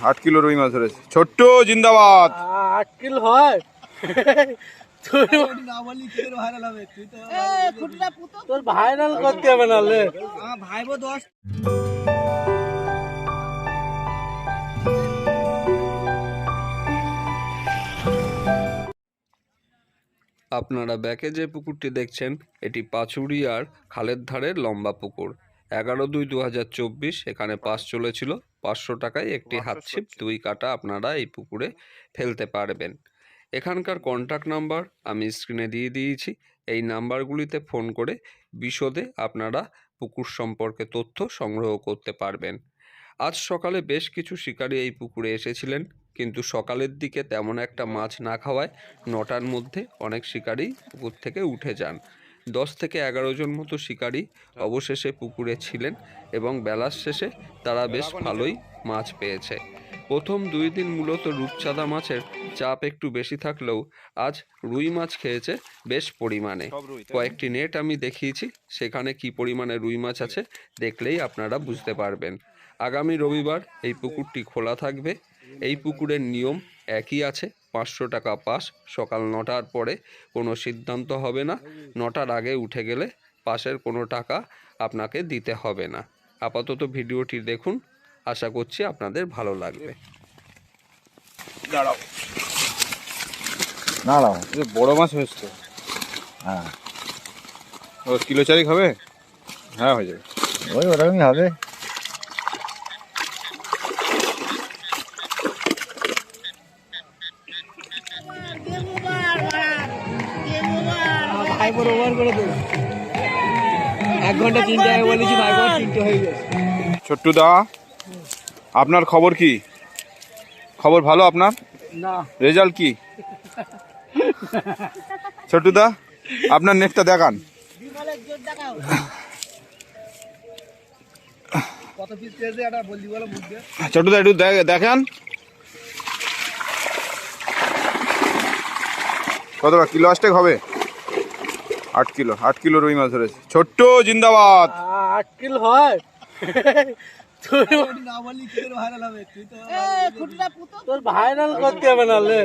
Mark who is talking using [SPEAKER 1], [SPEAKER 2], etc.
[SPEAKER 1] আট কিলো রুই মাছ ধরেছে। ছোট্ট জিন্দাবাদ।
[SPEAKER 2] আট কিলো হয়? তোর ভাইরাল করতে হবে নাহলে।
[SPEAKER 3] আপনারা ব্যাকে যে পুকুরটি দেখছেন এটি পাচুরিয়ার খালের ধারের লম্বা পুকুর। এগারো দুই দু হাজার চব্বিশ এখানে পাস চলেছিল। পাঁচশো টাকায় একটি হাতছিপ দুই কাটা আপনারা এই পুকুরে ফেলতে পারবেন। এখানকার কন্ট্যাক্ট নাম্বার আমি স্ক্রিনে দিয়ে দিয়েছি। এই নাম্বারগুলিতে ফোন করে বিশদে আপনারা পুকুর সম্পর্কে তথ্য সংগ্রহ করতে পারবেন। আজ সকালে বেশ কিছু শিকারী এই পুকুরে এসেছিলেন কিন্তু সকালের দিকে তেমন একটা মাছ না খাওয়ায় নটার মধ্যে অনেক শিকারী পুকুর থেকে উঠে যান। দশ থেকে এগারো জন মতো শিকারী অবশেষে পুকুরে ছিলেন এবং বেলার শেষে তারা বেশ ভালোই মাছ পেয়েছে। প্রথম দুই দিন মূলত রূপচাঁদা মাছের চাপ একটু বেশি থাকলেও আজ রুই মাছ খেয়েছে বেশ পরিমাণে। কয়েকটি নেট আমি দেখিয়েছি সেখানে কি পরিমাণে রুই মাছ আছে দেখলেই আপনারা বুঝতে পারবেন। আগামী রবিবার এই পুকুরটি খোলা থাকবে। এই পুকুরের নিয়ম একই আছে পাঁচশো টাকা পাস। সকাল নটার পরে কোনো সিদ্ধান্ত হবে না। নটার আগে উঠে গেলে পাশের কোনো টাকা আপনাকে দিতে হবে না। আপাতত ভিডিওটি দেখুন। আশা করছি আপনাদের ভালো লাগবে।
[SPEAKER 1] দাঁড়াও। বড় মাছ হয়েছে।
[SPEAKER 4] হ্যাঁ।
[SPEAKER 1] ও কিলো চারিক হবে? হ্যাঁ হয়ে যাবে।
[SPEAKER 4] ওই ওরকমই হবে।
[SPEAKER 2] ওভার করে দেবে। এক ঘণ্টা তিনটে আগে বলেছি তিনটে হয়ে গেছে।
[SPEAKER 1] ছোট্টু দা আপনার খবর কি? খবর ভালো আপনার?
[SPEAKER 2] না।
[SPEAKER 1] রেজাল্ট কি? ছোট্টু দা আপনার নেটটা দেখান। ছোট্টু দা একটু দেখান। কত কিলো আসটেক হবে? আট কিলো আট কিলো রুই মাছ ধরেছে। ছোট্ট জিন্দাবাদ।
[SPEAKER 2] আট কিলো হয়? তোর ভাইরাল করতে হবে নাহলে।